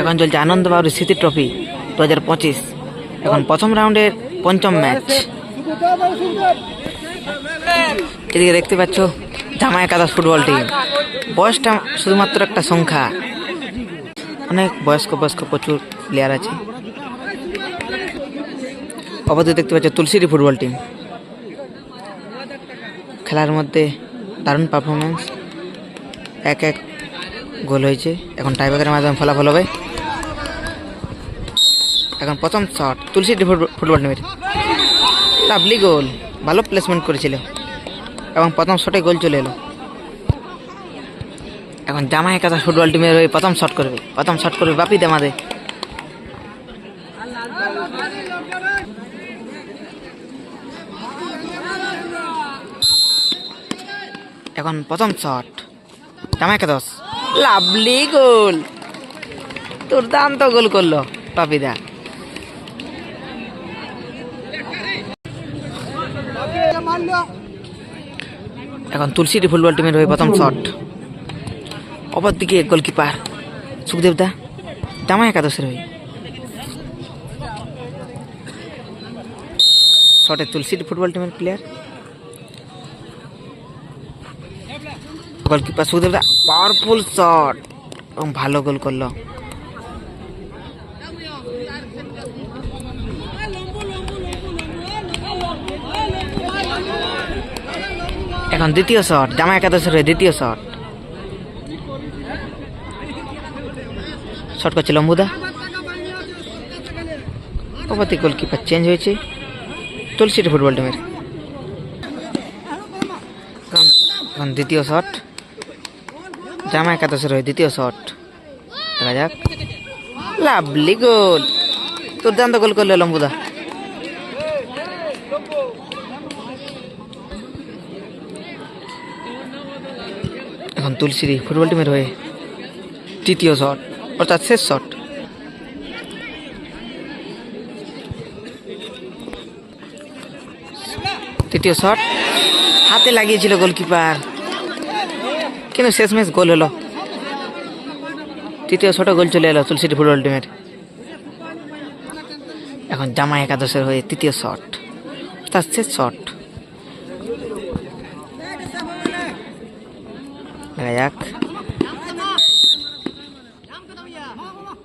এখন চলছে আনন্দ বাবুর স্মৃতি ট্রফি দু হাজার পঁচিশ। এখন প্রথম রাউন্ডের পঞ্চম ম্যাচ। এদিকে দেখতে পাচ্ছ জামা একাদশ ফুটবল টিম। বয়সটা শুধুমাত্র একটা সংখ্যা। অনেক বয়স্ক বয়স্ক প্রচুর প্লেয়ার আছে। অপরদিকে দেখতে পাচ্ছ তুলসিরি ফুটবল টিম। খেলার মধ্যে দারুণ পারফরমেন্স এক এক গোল হয়েছে। এখন টাইব্রেকারের মাধ্যমে ফলাফল হবে। এখন প্রথম শট তুলসিটি ফুটবল টিমের। লাভলি গোল ভালো প্লেসমেন্ট করেছিল। এবং প্রথম শটে গোল চলে এলো। এখন জামা একাদশ ফুটবল টিমের হয়ে প্রথম শট করবে। প্রথম শট করবে বাপি দেমাদে। এখন প্রথম শট জামা একাদশ। Lovely goal. দুর্দান্ত গোল করল, পাপিদা। এখন তুলসিটি ফুটবল টিমের হয়ে প্রথম শট। অপর দিকে গোলকিপার সুখদেব দা জামা একাদশের হয়ে। শটে তুলসিটি ফুটবল টিমের player goalkeeper Sukhdev powerful shot এবং ভালো গোল করল। এখন দ্বিতীয় শট জামা একাদশের দ্বিতীয় শট শট করছে লম্বুদা ওপাতি গোলকিপার চেঞ্জ হয়েছে। তুলসিটি ফুটবল টিমের এখন- দ্বিতীয় শট জামা একাদশের হয়ে দ্বিতীয় শট দেখা যাক। লাভলি গোল দুর্দান্ত গোল করল লম্বুদা। এখন তুলসিরি ফুটবল টিমের হয়ে তৃতীয় শট অর্থাৎ শেষ শট তৃতীয় শট হাতে লাগিয়েছিল গোলকিপার কিন্তু শেষ ম্যাচ গোল হলো? তৃতীয় শটে গোল চলে এলো তুলসিটি ফুটবল টিমের এখন জামা একাদশের হয়ে তৃতীয় শট। তার শেষ শট। দেখা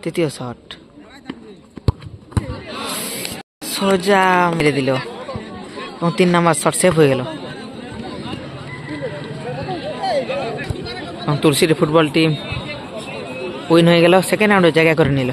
তৃতীয় শট। সোজা মেরে দিল। এবং তিন নাম্বার শট সেভ হয়ে গেল। এবং তুলসির ফুটবল টিম উইন হয়ে গেল। সেকেন্ড রাউন্ডে জায়গা করে নিল।